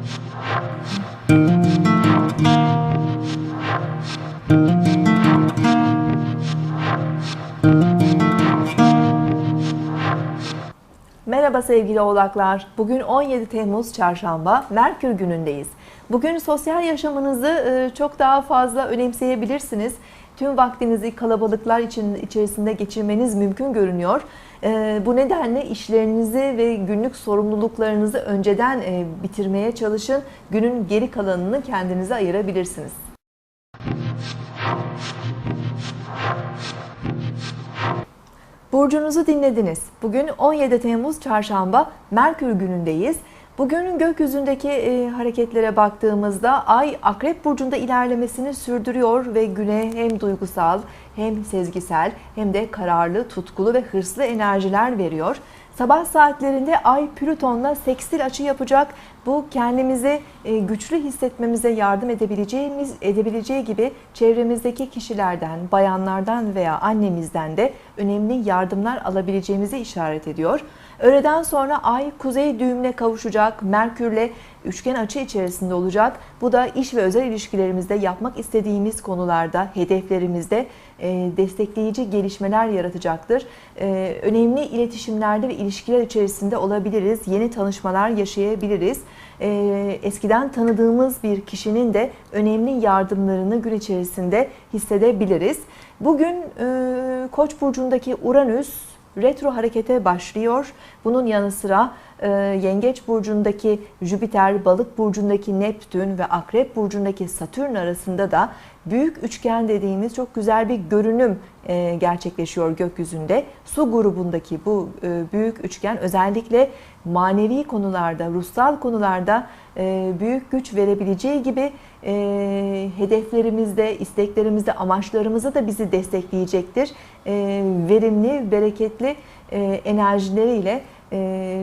Thank you. Merhaba sevgili oğlaklar. Bugün 17 Temmuz Çarşamba, Merkür günündeyiz. Bugün sosyal yaşamınızı e, çok daha fazla önemseyebilirsiniz. Tüm vaktinizi kalabalıklar için içerisinde geçirmeniz mümkün görünüyor. E, Bu nedenle işlerinizi ve günlük sorumluluklarınızı önceden e, bitirmeye çalışın. Günün geri kalanını kendinize ayırabilirsiniz. Burcunuzu dinlediniz. Bugün 17 Temmuz Çarşamba Merkür günündeyiz. Bugünün gökyüzündeki e, hareketlere baktığımızda Ay Akrep Burcu'nda ilerlemesini sürdürüyor ve güne hem duygusal hem sezgisel hem de kararlı, tutkulu ve hırslı enerjiler veriyor. Sabah saatlerinde Ay Plüton'la sekstil açı yapacak. Bu kendimizi e, güçlü hissetmemize yardım edebileceğimiz edebileceği gibi çevremizdeki kişilerden, bayanlardan veya annemizden de önemli yardımlar alabileceğimizi işaret ediyor. Öğleden sonra Ay kuzey düğümüne kavuşacak, Merkürle üçgen açı içerisinde olacak. Bu da iş ve özel ilişkilerimizde yapmak istediğimiz konularda, hedeflerimizde e, destekleyici gelişmeler yaratacaktır. E, önemli iletişimlerde ve ilişkiler içerisinde olabiliriz. Yeni tanışmalar yaşayabiliriz. E, eskiden tanıdığımız bir kişinin de önemli yardımlarını gün içerisinde hissedebiliriz. Bugün e, Koç burcundaki Uranüs retro harekete başlıyor. Bunun yanı sıra e, Yengeç burcundaki Jüpiter, Balık burcundaki Neptün ve Akrep burcundaki Satürn arasında da büyük üçgen dediğimiz çok güzel bir görünüm e, gerçekleşiyor gökyüzünde. Su grubundaki bu e, büyük üçgen özellikle manevi konularda, ruhsal konularda e, büyük güç verebileceği gibi hedeflerimizde, isteklerimizde, amaçlarımızı da bizi destekleyecektir. Verimli, bereketli enerjileriyle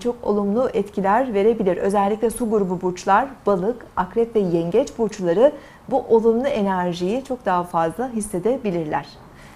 çok olumlu etkiler verebilir. Özellikle su grubu burçlar, balık, akrep ve yengeç burçları bu olumlu enerjiyi çok daha fazla hissedebilirler.